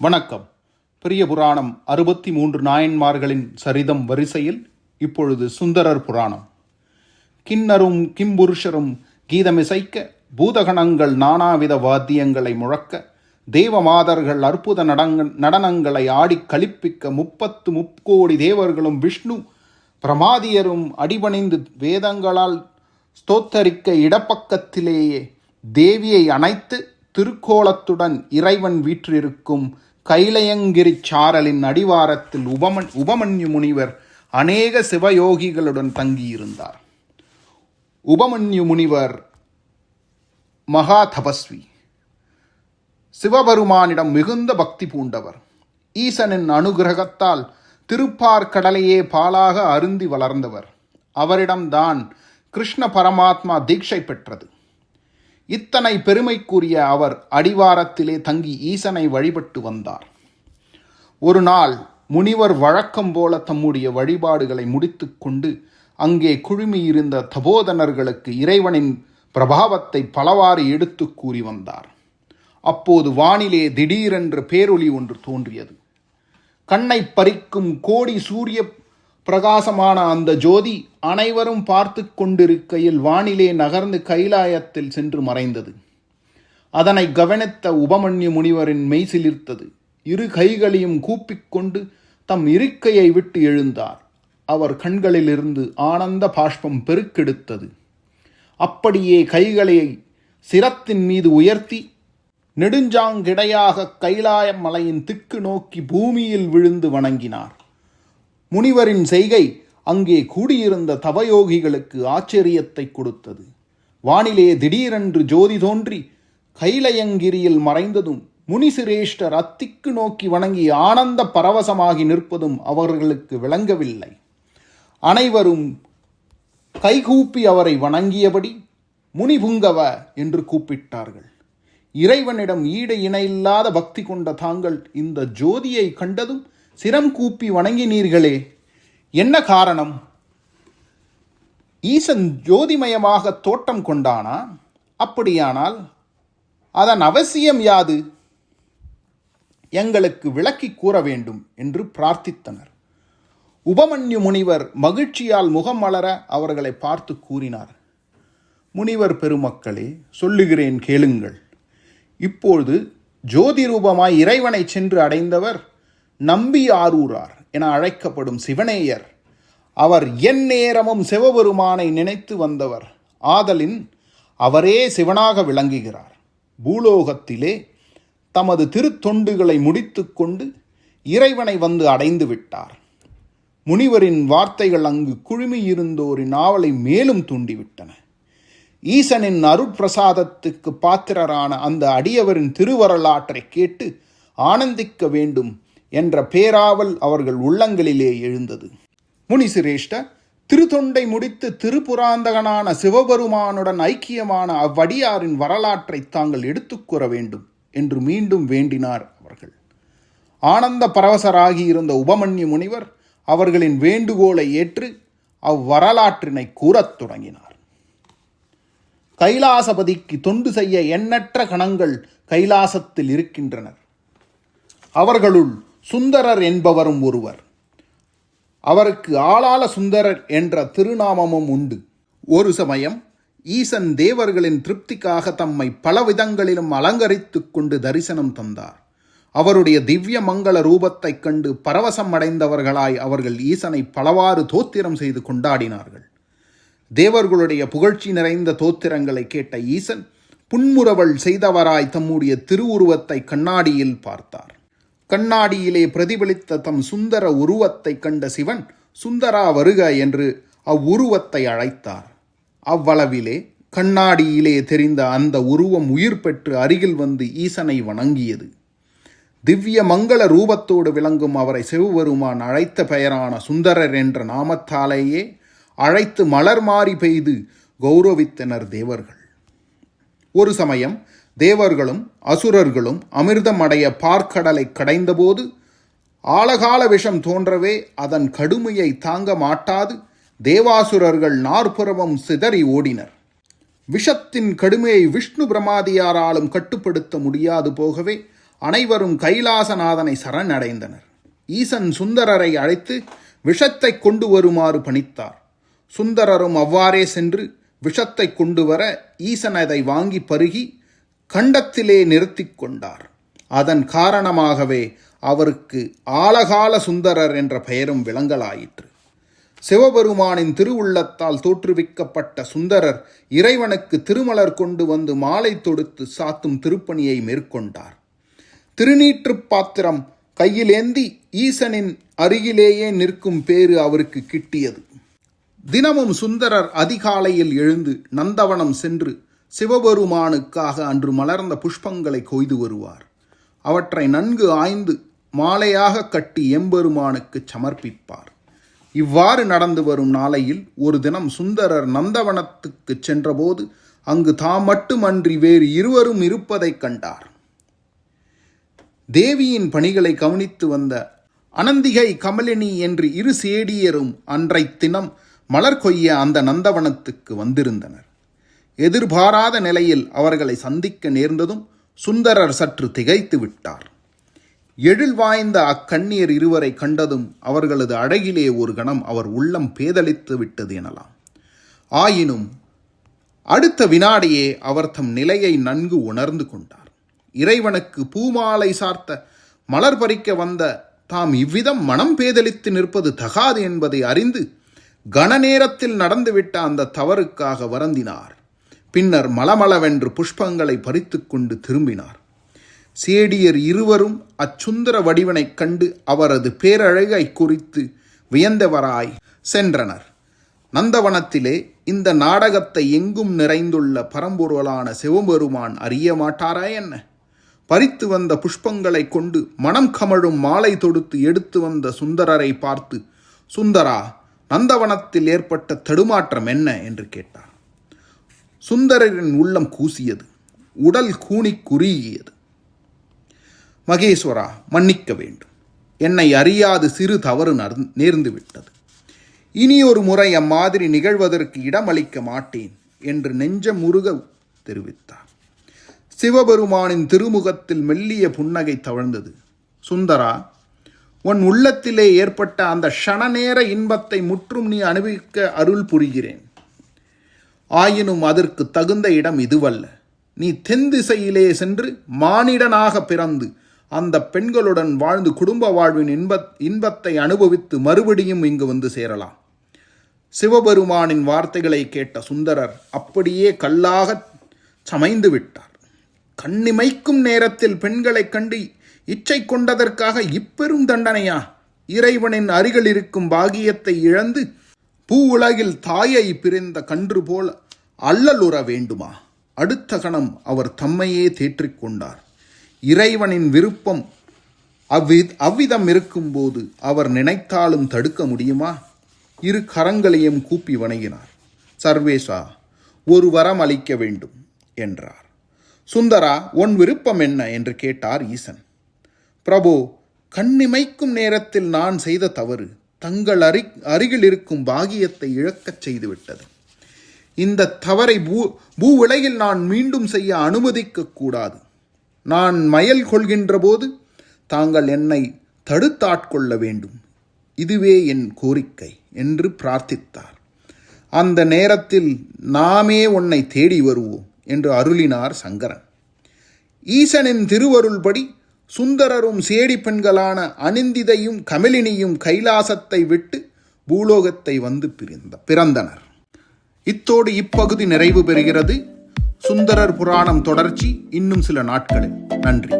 வணக்கம். பெரிய புராணம் அறுபத்தி மூன்று நாயன்மார்களின் சரிதம் வரிசையில் இப்பொழுது சுந்தரர் புராணம். கிண்ணரும் கிம்புருஷரும் கீதமிசைக்க பூதகணங்கள் நானாவித வாத்தியங்களை முழக்க தேவமாதர்கள் அற்புத நடங்க நடனங்களை ஆடி கழிப்பிக்க முப்பத்து முக்கோடி தேவர்களும் விஷ்ணு பிரமாதியரும் அடிபணிந்து வேதங்களால் ஸ்தோத்தரிக்க இடப்பக்கத்திலேயே தேவியை அணைத்து திருக்கோலத்துடன் இறைவன் வீற்றிருக்கும் கைலயங்கிரி சாரலின் அடிவாரத்தில் உபமன் உபமன்யு முனிவர் அநேக சிவயோகிகளுடன் தங்கியிருந்தார். உபமன்யு முனிவர் மகா தபஸ்வி சிவபெருமானிடம் மிகுந்த பக்தி பூண்டவர். ஈசனின் அனுகிரகத்தால் திருப்பார்கடலையே பாலாக அருந்தி வளர்ந்தவர். அவரிடம்தான் கிருஷ்ண பரமாத்மா தீட்சை பெற்றது. இத்தனை பெருமைக்குரிய அவர் அடிவாரத்திலே தங்கி ஈசனை வழிபட்டு வந்தார். ஒரு நாள் முனிவர் வழக்கம் போல தம்முடைய வழிபாடுகளை முடித்துக்கொண்டு அங்கே குழுமியிருந்த தபோதனர்களுக்கு இறைவனின் பிரபாவத்தை பலவாறு எடுத்து கூறி வந்தார். அப்போது வானிலே திடீரென்று பேரொளி ஒன்று தோன்றியது. கண்ணை பறிக்கும் கோடி சூரிய பிரகாசமான அந்த ஜோதி அனைவரும் பார்த்து கொண்டிருக்கையில் வானிலே நகர்ந்து கைலாயத்தில் சென்று மறைந்தது. அதனை கவனித்த உபமன்யு முனிவரின் மெய் சிலிர்த்தது. இரு கைகளையும் கூப்பிக்கொண்டு தம் இருக்கையை விட்டு எழுந்தார். அவர் கண்களிலிருந்து ஆனந்த பாஷ்பம் பெருக்கெடுத்தது. அப்படியே கைகளை சிரத்தின் மீது உயர்த்தி நெடுஞ்சாங்கிடையாக கைலாய மலையின் திக்கு நோக்கி பூமியில் விழுந்து வணங்கினார். முனிவரின் செய்கை அங்கே கூடியிருந்த தவயோகிகளுக்கு ஆச்சரியத்தை கொடுத்தது. வானிலே திடீரென்று ஜோதி தோன்றி கைலயங்கிரியில் மறைந்ததும் முனிசிரேஷ்டர் அத்திக்கு நோக்கி வணங்கி ஆனந்த பரவசமாகி நிற்பதும் அவர்களுக்கு விளங்கவில்லை. அனைவரும் கைகூப்பி அவரை வணங்கியபடி முனிபுங்கவ என்று கூப்பிட்டார்கள். இறைவனிடம் ஈடு இணையில்லாத பக்தி கொண்ட தாங்கள் இந்த ஜோதியை கண்டதும் சிரம் கூப்பி வணங்கினீர்களே என்ன காரணம்? ஈசன் ஜோதிமயமாக தோட்டம் கொண்டானா? அப்படியானால் அதன் அவசியம் யாது? எங்களுக்கு விளக்கி கூற வேண்டும் என்று பிரார்த்தித்தனர். உபமன்யு முனிவர் மகிழ்ச்சியால் முகம் மலர அவர்களை பார்த்து கூறினார். முனிவர் பெருமக்களே சொல்லுகிறேன் கேளுங்கள். இப்பொழுது ஜோதி ரூபமாய் இறைவனை சென்று அடைந்தவர் நம்பி ஆரூரார் என அழைக்கப்படும் சிவனேயர். அவர் என் நேரமும் சிவபெருமானை நினைத்து வந்தவர். ஆதலின் அவரே சிவனாக விளங்குகிறார். பூலோகத்திலே தமது திருத்தொண்டுகளை முடித்துக்கொண்டு இறைவனை வந்து அடைந்து விட்டார். முனிவரின் வார்த்தைகள் அங்கு குழுமியிருந்தோரின் நாவலை மேலும் தூண்டிவிட்டன. ஈசனின் அருட்பிரசாதத்துக்கு பாத்திரரான அந்த அடியவரின் திருவரலாற்றை கேட்டு ஆனந்திக்க வேண்டும் என்ற பேராவல் அவர்கள் உள்ளங்களிலே எழுந்தது. முனி சிரேஷ்ட திருத்தொண்டை முடித்து திருப்புராந்தகனான சிவபெருமானுடன் ஐக்கியமான அவ்வடியாரின் வரலாற்றை தாங்கள் எடுத்துக்கூற வேண்டும் என்று மீண்டும் வேண்டினார் அவர்கள். ஆனந்த பரவசராகி இருந்த உபமன்யு முனிவர் அவர்களின் வேண்டுகோளை ஏற்று அவ்வரலாற்றினை கூறத் தொடங்கினார். கைலாசபதிக்கு தொண்டு செய்ய எண்ணற்ற கணங்கள் கைலாசத்தில் இருக்கின்றனர். அவர்களுள் சுந்தரர் என்பவரும் ஒருவர். அவருக்கு ஆளாள சுந்தரர் என்ற திருநாமமும் உண்டு. ஒரு சமயம் ஈசன் தேவர்களின் திருப்திக்காக தம்மை பல விதங்களிலும் அலங்கரித்து கொண்டு தரிசனம் தந்தார். அவருடைய திவ்ய மங்கள ரூபத்தைக் கண்டு பரவசம் அடைந்தவர்களாய் அவர்கள் ஈசனை பலவாறு தோத்திரம் செய்து கொண்டாடினார்கள். தேவர்களுடைய புகழ்ச்சி நிறைந்த தோத்திரங்களை கேட்ட ஈசன் புன்முறவள் செய்தவராய் தம்முடைய திருவுருவத்தை கண்ணாடியில் பார்த்தார். கண்ணாடியிலே பிரதிபலித்த தம் சுந்தர உருவத்தை கண்ட சிவன் சுந்தரா வருக என்று அவ்வுருவத்தை அழைத்தார். அவ்வளவிலே கண்ணாடியிலே தெரிந்த அந்த உருவம் உயிர் பெற்று அருகில் வந்து ஈசனை வணங்கியது. திவ்ய மங்கள ரூபத்தோடு விளங்கும் அவரை சிவபெருமான் அழைத்த பெயரான சுந்தரர் என்ற நாமத்தாலேயே அழைத்து மலர் மாறி பெய்து கௌரவித்தனர் தேவர்கள். ஒரு சமயம் தேவர்களும் அசுரர்களும் அமிர்தமடைய பார்க்கடலை கடைந்தபோது ஆழகால விஷம் தோன்றவே அதன் கடுமையை தாங்க மாட்டாது தேவாசுரர்கள் நாற்புறமும் சிதறி ஓடினர். விஷத்தின் கடுமையை விஷ்ணு பிரமாதியாராலும் கட்டுப்படுத்த முடியாது போகவே அனைவரும் கைலாசநாதனை சரணடைந்தனர். ஈசன் சுந்தரரை அழைத்து விஷத்தை கொண்டு வருமாறு பணித்தார். சுந்தரரும் அவ்வாறே சென்று விஷத்தை கொண்டு வர ஈசன் அதை வாங்கி பருகி கண்டத்திலே நிறுத்தி கொண்டார். அதன் காரணமாகவே அவருக்கு ஆலகால சுந்தரர் என்ற பெயரும் விளங்கலாயிற்று. சிவபெருமானின் திருவுள்ளத்தால் தோற்றுவிக்கப்பட்ட சுந்தரர் இறைவனுக்கு திருமலர் கொண்டு வந்து மாலை தொடுத்து சாத்தும் திருப்பணியை மேற்கொண்டார். திருநீற்றுப் பாத்திரம் கையிலேந்தி ஈசனின் அருகிலேயே நிற்கும் பேறு அவருக்கு கிட்டியது. தினமும் சுந்தரர் அதிகாலையில் எழுந்து நந்தவனம் சென்று சிவபெருமானுக்காக அன்று மலர்ந்த புஷ்பங்களை கொய்து வருவார். அவற்றை நன்கு ஆய்ந்து மாலையாக கட்டி எம்பெருமானுக்கு சமர்ப்பிப்பார். இவ்வாறு நடந்து வரும் நாளையில் ஒரு தினம் சுந்தரர் நந்தவனத்துக்கு சென்றபோது அங்கு தாம் மட்டுமன்றி வேறு இருவரும் இருப்பதைக் கண்டார். தேவியின் பணிகளை கவனித்து வந்த அனந்திகை கமலினி என்று இரு சேடியரும் அன்றைத் தினம் மலர் கொய்ய அந்த நந்தவனத்துக்கு வந்திருந்தனர். எதிர்பாராத நிலையில் அவர்களை சந்திக்க நேர்ந்ததும் சுந்தரர் சற்று திகைத்து விட்டார். எழில் வாய்ந்த அக்கண்ணியர் இருவரை கண்டதும் அவர்களது அழகிலே ஒரு கணம் அவர் உள்ளம் பேதலித்து விட்டது எனலாம். ஆயினும் அடுத்த வினாடியே அவர் தம் நிலையை நன்கு உணர்ந்து கொண்டார். இறைவனுக்கு பூமாலை சார்த்த மலர் பறிக்க வந்த தாம் இவ்விதம் மனம் பேதலித்து நிற்பது தகாது என்பதை அறிந்து கணநேரத்தில் நடந்துவிட்ட அந்த தவறுக்காக வருந்தினார். பின்னர் மலமளவென்று புஷ்பங்களை பறித்துக்கொண்டு திரும்பினார். சேடியர் இருவரும் அச்சுந்தர வடிவனைக் கண்டு அவரது பேரழகை குறித்து வியந்தவராய் சென்றனர். நந்தவனத்திலே இந்த நாடகத்தை எங்கும் நிறைந்துள்ள பரம்பொருளான சிவபெருமான் அறிய மாட்டாரா என்ன? பறித்து வந்த புஷ்பங்களை கொண்டு மனம் கமழும் மாலை தொடுத்து எடுத்து வந்த சுந்தரரை பார்த்து சுந்தரா நந்தவனத்தில் ஏற்பட்ட தடுமாற்றம் என்ன? என்று கேட்டார். சுந்தரரின் உள்ளம் கூசியது உடல் கூணி குறுகியது. மகேஸ்வரா மன்னிக்க வேண்டும். என்னை அறியாது சிறு தவறு நேர்ந்து விட்டது இனி ஒரு முறை அம்மாதிரி நிகழ்வதற்கு இடமளிக்க மாட்டேன் என்று நெஞ்ச முருக தெரிவித்தார். சிவபெருமானின் திருமுகத்தில் மெல்லிய புன்னகை தவழ்ந்தது. சுந்தரா உன் உள்ளத்திலே ஏற்பட்ட அந்த ஷணநேர இன்பத்தை முற்றும் நீ அனுபவிக்க அருள் புரிகிறேன். ஆயினும் அதற்கு தகுந்த இடம் இதுவல்ல. நீ தென் திசையிலே சென்று மானிடனாக பிறந்து அந்த பெண்களுடன் வாழ்ந்து குடும்ப வாழ்வின் இன்ப இன்பத்தை அனுபவித்து மறுபடியும் இங்கு வந்து சேரலாம். சிவபெருமானின் வார்த்தைகளை கேட்ட சுந்தரர் அப்படியே கல்லாகச் சமைந்து விட்டார். கண்ணிமைக்கும் நேரத்தில் பெண்களைக் கண்டு இச்சை கொண்டதற்காக இப்பெரும் தண்டனையா? இறைவனின் அருகில் இருக்கும் பாகியத்தை இழந்து பூ உலகில் தாயை பிரிந்த கன்று போல அல்லலுற வேண்டுமா? அடுத்த கணம் அவர் தம்மையே தேற்றிக் கொண்டார். இறைவனின் விருப்பம் அவ்வி அவ்விதம் இருக்கும்போது அவர் நினைத்தாலும் தடுக்க முடியுமா? இரு கரங்களையும் கூப்பி வணங்கினார். சர்வேஷா ஒரு வரம் அளிக்க வேண்டும் என்றார். சுந்தரா உன் விருப்பம் என்ன? என்று கேட்டார் ஈசன். பிரபு கண்ணிமைக்கும் நேரத்தில் நான் செய்த தவறு. தங்கள் அரி அருகில் இருக்கும் பாகியத்தை இழக்கச் செய்துவிட்டது. இந்த தவறை பூ பூ உலகில் நான் மீண்டும் செய்ய அனுமதிக்க கூடாது. நான் மயல் கொள்கின்ற போது தாங்கள் என்னை தடுத்தாட்கொள்ள வேண்டும். இதுவே என் கோரிக்கை என்று பிரார்த்தித்தார். அந்த நேரத்தில் நாமே உன்னை தேடி வருவோம் என்று அருளினார் சங்கரன். ஈசனின் திருவருள்படி சுந்தரரும் சேடி பெண்களான அனிந்திதையும் கமலினியும் கைலாசத்தை விட்டு பூலோகத்தை வந்து பிரிந்த பிறந்தனர். இத்தோடு இப்பகுதி நிறைவு பெறுகிறது. சுந்தரர் புராணம் தொடர்ச்சி. இன்னும் சில நாட்களில். நன்றி.